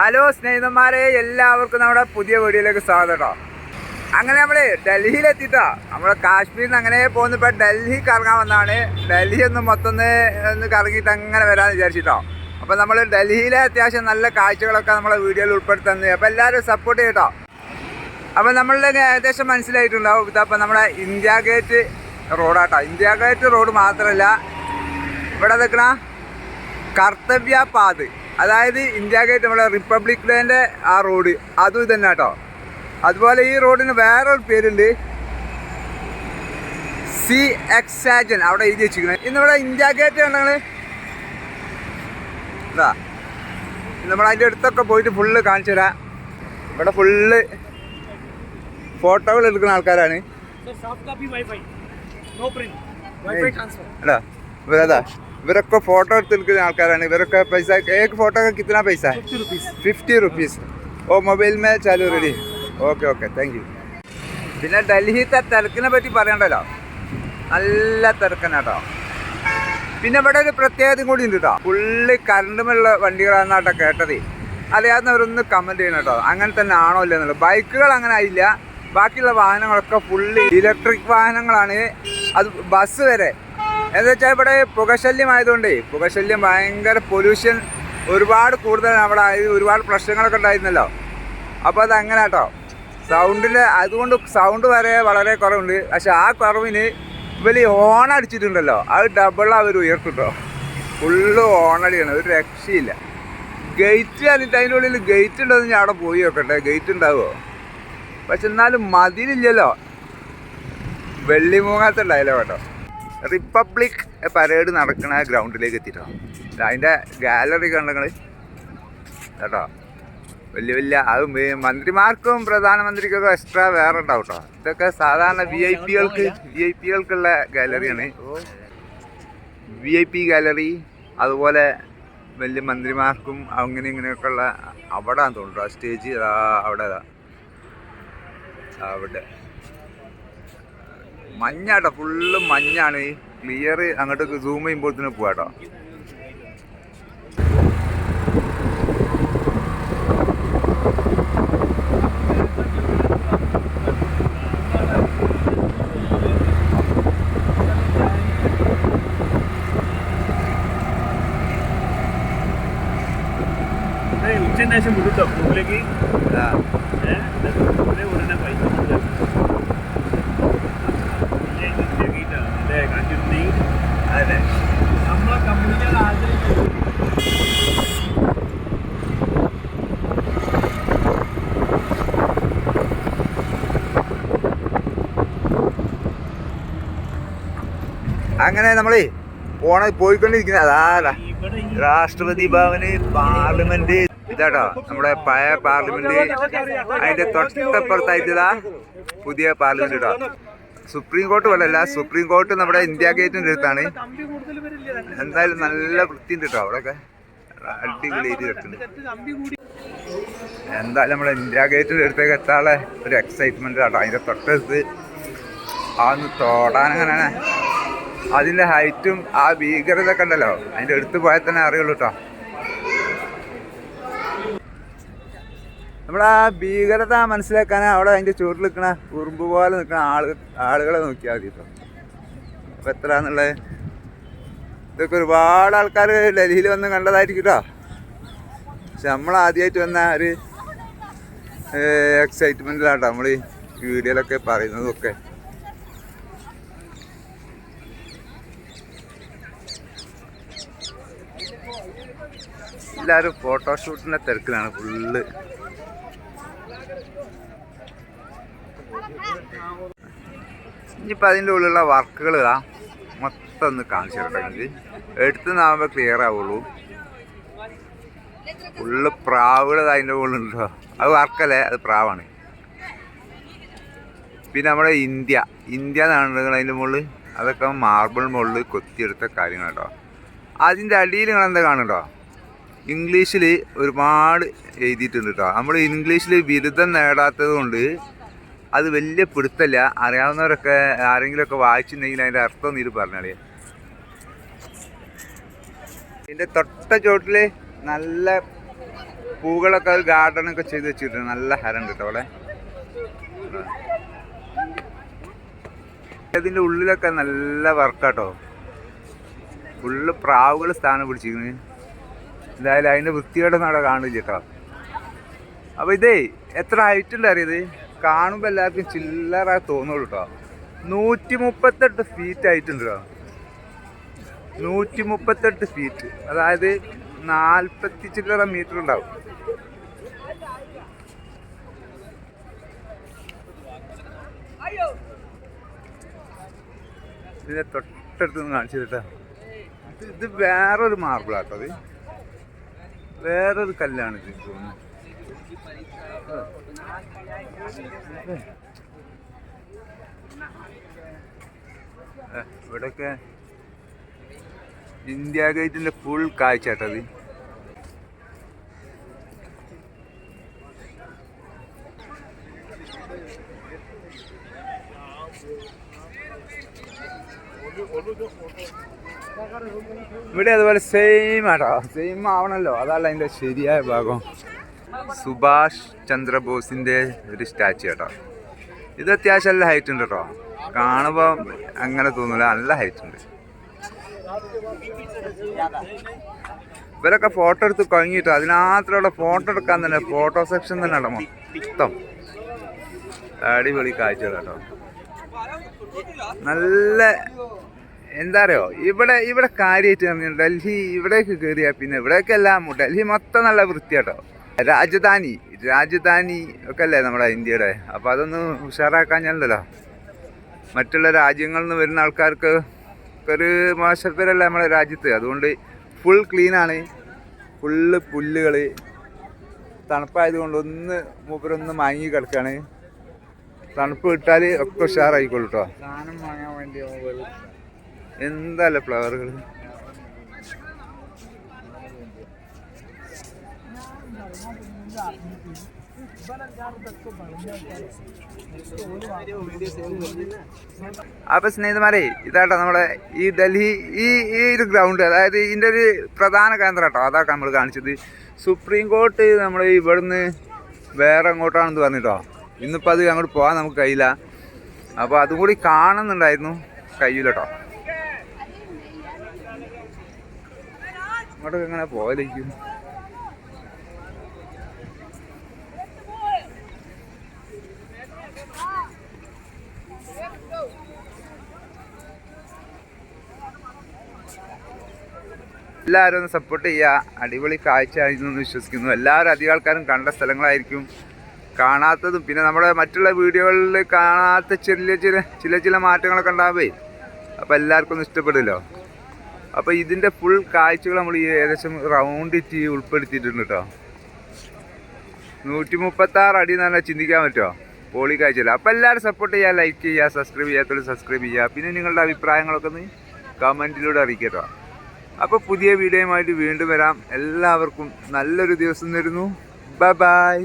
Hello സ്നേഹിതന്മാരെ എല്ലാവർക്കും നമ്മുടെ പുതിയ വീഡിയോയിലേക്ക് സ്വാഗതം കേട്ടോ. അങ്ങനെ നമ്മൾ ഡൽഹിയിലെത്തിട്ടോ. നമ്മൾ കാശ്മീരിൽ നിന്ന് അങ്ങനെ പോകുന്ന ഇപ്പം ഡൽഹി കറങ്ങാൻ വന്നാണ്. ഡൽഹി ഒന്ന് മൊത്തം ഒന്ന് കറങ്ങിയിട്ട് അങ്ങനെ വരാമെന്ന് വിചാരിച്ചിട്ടോ. അപ്പോൾ നമ്മൾ ഡൽഹിയിലെ അത്യാവശ്യം നല്ല കാഴ്ചകളൊക്കെ നമ്മളെ വീഡിയോയിൽ ഉൾപ്പെടുത്തുന്നത് അപ്പോൾ എല്ലാവരും സപ്പോർട്ട് ചെയ്യട്ടോ. അപ്പോൾ നമ്മളുടെ ഏകദേശം മനസ്സിലായിട്ടുണ്ടാവും. ഇതപ്പോൾ നമ്മുടെ ഇന്ത്യ ഗേറ്റ് റോഡാട്ടോ. ഇന്ത്യ ഗേറ്റ് റോഡ് മാത്രമല്ല ഇവിടെ നിൽക്കണ കർത്തവ്യ പാത്. അതായത് ഇന്ത്യ ഗേറ്റ് നമ്മളെ റിപ്പബ്ലിക് ഡേന്റെ ആ റോഡ്. അതും ഇതന്നെ കേട്ടോ. അതുപോലെ ഈ റോഡിന് വേറൊരു പേരുണ്ട്. സി എക്സാജൻ അവിടെ എഴുതി വെച്ചിരിക്കുന്നത് ഇന്നിവിടെ ഇന്ത്യ ഗേറ്റ് കണ്ടാണ് എന്താ നമ്മൾ അതിന്റെ അടുത്തൊക്കെ പോയിട്ട് ഫുള്ള് കാണിച്ചു തരാം. ഇവിടെ ഫുള്ള് ഫോട്ടോകൾ എടുക്കുന്ന ആൾക്കാരാണ്. അല്ല അതാ ഇവരൊക്കെ ഫോട്ടോ എടുത്ത് നിൽക്കുന്ന ആൾക്കാരാണ്. ഇവരൊക്കെ പൈസ ഏക ഫോട്ടോ കിട്ടുന്ന പൈസ? ഫിഫ്റ്റി റുപ്പീസ് ഓ മൊബൈൽ മേ ചാലു ready okay okay thank you പിന്നെ ഡൽഹിത്തെ തിരക്കിനെ പറ്റി പറയണ്ടല്ലോ. നല്ല തിരക്കനാട്ടോ പിന്നെ ഇവിടെ ഒരു പ്രത്യേകത കൂടി ഉണ്ട് കേട്ടോ ഫുള്ള് കറണ്ടുമുള്ള വണ്ടികളാണ് കേട്ടോ കേട്ടത്. അറിയാവുന്നവരൊന്ന് കമന്റ് ചെയ്യണം കേട്ടോ അങ്ങനെ തന്നെ ആണോ ഇല്ലെന്നുള്ളത് ബൈക്കുകൾ അങ്ങനെ ആയില്ല. ബാക്കിയുള്ള വാഹനങ്ങളൊക്കെ ഫുള്ളി ഇലക്ട്രിക് വാഹനങ്ങളാണ്. അത് ബസ് വരെ എന്താ വെച്ചാൽ ഇവിടെ പുകശല്യം ആയതുകൊണ്ടേ പുകശല്യം ഭയങ്കര പൊല്യൂഷൻ ഒരുപാട് കൂടുതലാണ് അവിടെ. ആയത് ഒരുപാട് പ്രശ്നങ്ങളൊക്കെ ഉണ്ടായിരുന്നല്ലോ. അപ്പോൾ അത് അങ്ങനെ കേട്ടോ. സൗണ്ടിന്റെ അതുകൊണ്ട് സൗണ്ട് വരെ വളരെ കുറവുണ്ട്. പക്ഷെ ആ കുറവിന് ഇവർ ഹോൺ അടിച്ചിട്ടുണ്ടല്ലോ. അത് ഡബിൾ അവർ ഉയർത്തിട്ടോ. ഫുള്ള് ഹോണടിയാണ് ഒരു രക്ഷയില്ല. ഗേറ്റ് അതിന്റെ ഉള്ളിൽ ഗേറ്റ് ഉണ്ടോ ഞാൻ അവിടെ പോയി നോക്കട്ടെ. ഗേറ്റ് ഉണ്ടാവുമോ പക്ഷെ എന്നാലും മതിലില്ലല്ലോ. വെള്ളിമൂങ്ങാത്ത ഡയലോഗ് കേട്ടോ റിപ്പബ്ലിക് പരേഡ് നടക്കുന്ന ഗ്രൗണ്ടിലേക്ക് എത്തിയിട്ടാണ് അതിന്റെ ഗാലറി കണ്ടങ്ങൾ കേട്ടോ. വലിയ വലിയ അത് മന്ത്രിമാർക്കും പ്രധാനമന്ത്രിക്കൊക്കെ എക്സ്ട്രാ വേറെ ഉണ്ടാവും കേട്ടോ. ഇതൊക്കെ സാധാരണ വി ഐ പികൾക്ക് വി ഐ പികൾക്കുള്ള ഗാലറിയാണ് വി ഐ പി ഗാലറി അതുപോലെ വലിയ മന്ത്രിമാർക്കും അങ്ങനെ ഇങ്ങനെയൊക്കെ ഉള്ള അവിടെ തോന്നുന്നു സ്റ്റേജ് അവിടെ അവിടെ. മഞ്ഞാട്ടോ ഫുള്ള് മഞ്ഞാണ്. ക്ലിയർ അങ്ങോട്ട് സൂം ചെയ്യുമ്പോൾ തന്നെ പോവാട്ടോ ഉച്ചന്റെ ശേഷം വിടുട്ടോ പൂവിലേക്ക് അങ്ങനെ നമ്മളേ പോണ പോയിക്കൊണ്ടിരിക്കുന്ന അതാ രാഷ്ട്രപതി ഭവന് പാർലമെന്റ് ഇതാട്ടോ നമ്മുടെ പഴയ പാർലമെന്റ്. അതിന്റെ തൊട്ടപ്പുറത്തായിട്ടാ പുതിയ പാർലമെന്റ് ഇടാ സുപ്രീം കോർട്ട് പോലല്ല സുപ്രീം കോർട്ട് നമ്മുടെ ഇന്ത്യ ഗേറ്റിന്റെ അടുത്താണ്. എന്തായാലും നല്ല വൃത്തിയുണ്ട് കേട്ടോ അവിടെ കമ്പി എന്തായാലും നമ്മുടെ ഇന്ത്യ ഗേറ്റിന്റെ അടുത്തേക്ക് എത്താനുള്ള ഒരു എക്സൈറ്റ്മെന്റ് കേട്ടോ അതിന്റെ തൊട്ടടുത്ത്. ആ ഒന്ന് തൊടാനങ്ങനെ അതിന്റെ ഹൈറ്റും ആ ഭീകരത കണ്ടല്ലോ? അതിന്റെ അടുത്ത് പോയാൽ തന്നെ അറിയുള്ളൂ കേട്ടോ നമ്മൾ ആ ഭീകരത മനസ്സിലാക്കാൻ അവിടെ അതിന്റെ ചുവട്ടിൽ നിൽക്കണ ഉറുമ്പ് പോലെ നിൽക്കണ ആൾ ആളുകളെ നോക്കിയാൽ മതി കേട്ടോ അപ്പം എത്രയാന്നുള്ളത് ഇതൊക്കെ ഒരുപാട് ആൾക്കാർ ഡൽഹിയിൽ വന്ന് കണ്ടതായിരിക്കും കേട്ടോ പക്ഷെ നമ്മൾ ആദ്യമായിട്ട് വന്ന ഒരു എക്സൈറ്റ്മെന്റിലാട്ടോ നമ്മൾ ഈ വീഡിയോയിലൊക്കെ പറയുന്നതൊക്കെ. എല്ലാവരും ഫോട്ടോഷൂട്ടിന്റെ തിരക്കിലാണ് ഫുള്ള്. ഇനിയിപ്പോൾ അതിന്റെ ഉള്ളിലുള്ള വർക്കുകൾ ഇതാ. മൊത്തം ഒന്ന് കാണിച്ചു തരട്ടെ നിങ്ങൾക്ക് എടുത്ത് നിന്നാകുമ്പോൾ ക്ലിയർ ആവുള്ളൂ. ഫുള്ള് പ്രാവുകൾ അതിന്റെ മുകളിലുണ്ടോ? അത് വർക്കല്ലേ? അത് പ്രാവാണ്. പിന്നെ നമ്മുടെ ഇന്ത്യ. ഇന്ത്യ എന്നാണ് അതിന്റെ മുകളിൽ അതൊക്കെ മാർബിൾ മുകളിൽ കൊത്തിയെടുത്ത കാര്യങ്ങൾ കേട്ടോ അതിന്റെ അടിയിൽ നിങ്ങൾ എന്താ കാണുന്നുണ്ടോ? ഇംഗ്ലീഷിൽ ഒരുപാട് എഴുതിയിട്ടുണ്ട് കേട്ടോ നമ്മൾ ഇംഗ്ലീഷിൽ ബിരുദം നേടാത്തത് കൊണ്ട് അത് വലിയ പിടുത്തല്ല. അറിയാവുന്നവരൊക്കെ ആരെങ്കിലുമൊക്കെ വായിച്ചിട്ടുണ്ടെങ്കിൽ അതിന്റെ അർത്ഥം നീര് പറഞ്ഞാലേ. ഇതിന്റെ തൊട്ട ചോട്ടിൽ നല്ല പൂക്കളൊക്കെ പൂകളൊക്കെ ഗാർഡനൊക്കെ ചെയ്ത് വെച്ചിട്ടുണ്ട്. നല്ല ഹരം കേട്ടോ അവിടെ ഇതിന്റെ ഉള്ളിലൊക്കെ നല്ല വർക്കാട്ടോ ഫുള്ള് പ്രാവുകൾ സ്ഥാനം പിടിച്ചിരിക്കുന്നു. എന്തായാലും അതിന്റെ വൃത്തിയോടെ നട കാണില്ല കേട്ടോ. അപ്പോൾ ഇതേ എത്ര ഹൈറ്റ് ഉണ്ട് അറിയത് കാണുമ്പോൾ എല്ലാവർക്കും ചില്ലറ തോന്നുള്ളൂ കേട്ടോ. നൂറ്റി മുപ്പത്തെട്ട് ഫീറ്റ് ആയിട്ടുണ്ട് കേട്ടോ. നൂറ്റി മുപ്പത്തെട്ട് ഫീറ്റ് അതായത് നാൽപ്പത്തി ചില്ലറ മീറ്റർ ഉണ്ടാവും. ഇതിന്റെ തൊട്ടടുത്ത് കാണിച്ചു കേട്ടോ. ഇത് വേറൊരു മാർബിളാട്ടോ അത് വേറൊരു കല്ലാണ് ഇവിടൊക്കെ ഇന്ത്യ ഗേറ്റിന്റെ ഫുൾ കാഴ്ച കേട്ടത് ഇവിടെ അതുപോലെ സെയിം ആട്ടോ. സെയിം ആവണല്ലോ. അതല്ല അതിന്റെ ശരിയായ ഭാഗം. സുഭാഷ് ചന്ദ്രബോസിന്റെ ഒരു സ്റ്റാച്ചു കേട്ടോ ഇത് അത്യാവശ്യം നല്ല ഹൈറ്റ് ഉണ്ട് കേട്ടോ കാണുമ്പോൾ അങ്ങനെ തോന്നില്ല നല്ല ഹൈറ്റ് ഉണ്ട്. ഇവരൊക്കെ ഫോട്ടോ എടുത്ത് കഴിഞ്ഞിട്ട് അതിനാത്രമുള്ള ഫോട്ടോ എടുക്കാൻ തന്നെ ഫോട്ടോ സെക്ഷൻ തന്നെ ഇടമോ മൊത്തം. അടിപൊളി കാഴ്ച കേട്ടോ നല്ല എന്താ അറിയോ ഇവിടെ ഇവിടെ കാര്യമായിട്ട് പറഞ്ഞു ഡൽഹി ഇവിടേക്ക് കയറിയാൽ പിന്നെ ഇവിടേക്ക് എല്ലാം ഡൽഹി മൊത്തം നല്ല വൃത്തിയാട്ടോ. രാജധാനി രാജധാനി ഒക്കെ അല്ലേ നമ്മുടെ ഇന്ത്യയുടെ? അപ്പോൾ അതൊന്ന് ഉഷാറാക്കാൻ ഞാനല്ലോ മറ്റുള്ള രാജ്യങ്ങളിൽ നിന്ന് വരുന്ന ആൾക്കാർക്ക് ഒരു മോശപ്പേരല്ല നമ്മുടെ രാജ്യത്ത്. അതുകൊണ്ട് ഫുൾ ക്ലീനാണ് ഫുള്ള് പുല്ലുകൾ തണുപ്പായതുകൊണ്ട് ഒന്ന് മൂപ്പരൊന്ന് മാങ്ങി കിടക്കാണ്. തണുപ്പ് കിട്ടാൽ ഒക്കെ ഉഷാറായിക്കോളൂ കേട്ടോ സാധനം വാങ്ങാൻ വേണ്ടി എന്താല്ലേ ഫ്ലവറുകൾ അപ്പൊ സ്നേഹിതമാരെ ഇതാട്ടോ നമ്മുടെ ഈ ഡൽഹി ഈ ഈ ഒരു ഗ്രൗണ്ട് അതായത് ഇതിന്റെ ഒരു പ്രധാന കേന്ദ്രം കേട്ടോ. അതാ നമ്മൾ കാണിച്ചത്. സുപ്രീം കോർട്ട് നമ്മൾ ഇവിടുന്ന് വേറെ എങ്ങോട്ടാണെന്ന് പറഞ്ഞിട്ടോ. ഇന്നിപ്പോൾ അത് അങ്ങോട്ട് പോകാൻ നമുക്ക് കഴിയില്ല. അപ്പോൾ അതും കൂടി കാണുന്നുണ്ടായിരുന്നു. കഴിയില്ല കേട്ടോ. അങ്ങോട്ടൊക്കെ എങ്ങനെ പോകലേക്കും എല്ലാവരും ഒന്ന് സപ്പോർട്ട് ചെയ്യുക. അടിപൊളി കാഴ്ച ആയിരുന്നു വിശ്വസിക്കുന്നു. എല്ലാവരും അധികം ആൾക്കാരും കണ്ട സ്ഥലങ്ങളായിരിക്കും കാണാത്തതും. പിന്നെ നമ്മുടെ മറ്റുള്ള വീഡിയോകളിൽ കാണാത്ത ചെറിയ ചില ചില ചില മാറ്റങ്ങളൊക്കെ ഉണ്ടാവേ അപ്പോൾ എല്ലാവർക്കും ഒന്നും ഇഷ്ടപ്പെടില്ലോ അപ്പോൾ ഇതിന്റെ ഫുൾ കാഴ്ചകൾ നമ്മൾ ഈ ഏകദേശം റൗണ്ട് ഇറ്റ് ഉൾപ്പെടുത്തിയിട്ടുണ്ട് കേട്ടോ നൂറ്റി മുപ്പത്താറ് അടി എന്ന് പറഞ്ഞാൽ ചിന്തിക്കാൻ പറ്റുമോ പോളി കാഴ്ചയില്ല അപ്പോൾ എല്ലാവരും സപ്പോർട്ട് ചെയ്യുക ലൈക്ക് ചെയ്യുക സബ്സ്ക്രൈബ് ചെയ്യാത്തവർ സബ്സ്ക്രൈബ് ചെയ്യുക പിന്നെ നിങ്ങളുടെ അഭിപ്രായങ്ങളൊക്കെ ഒന്ന് കമന്റിലൂടെ അറിയിക്കട്ടോ. കേട്ടോ അപ്പോൾ പുതിയ വീഡിയോയുമായിട്ട് വീണ്ടും വരാം. എല്ലാവർക്കും നല്ലൊരു ദിവസം തരുന്നു. Bye bye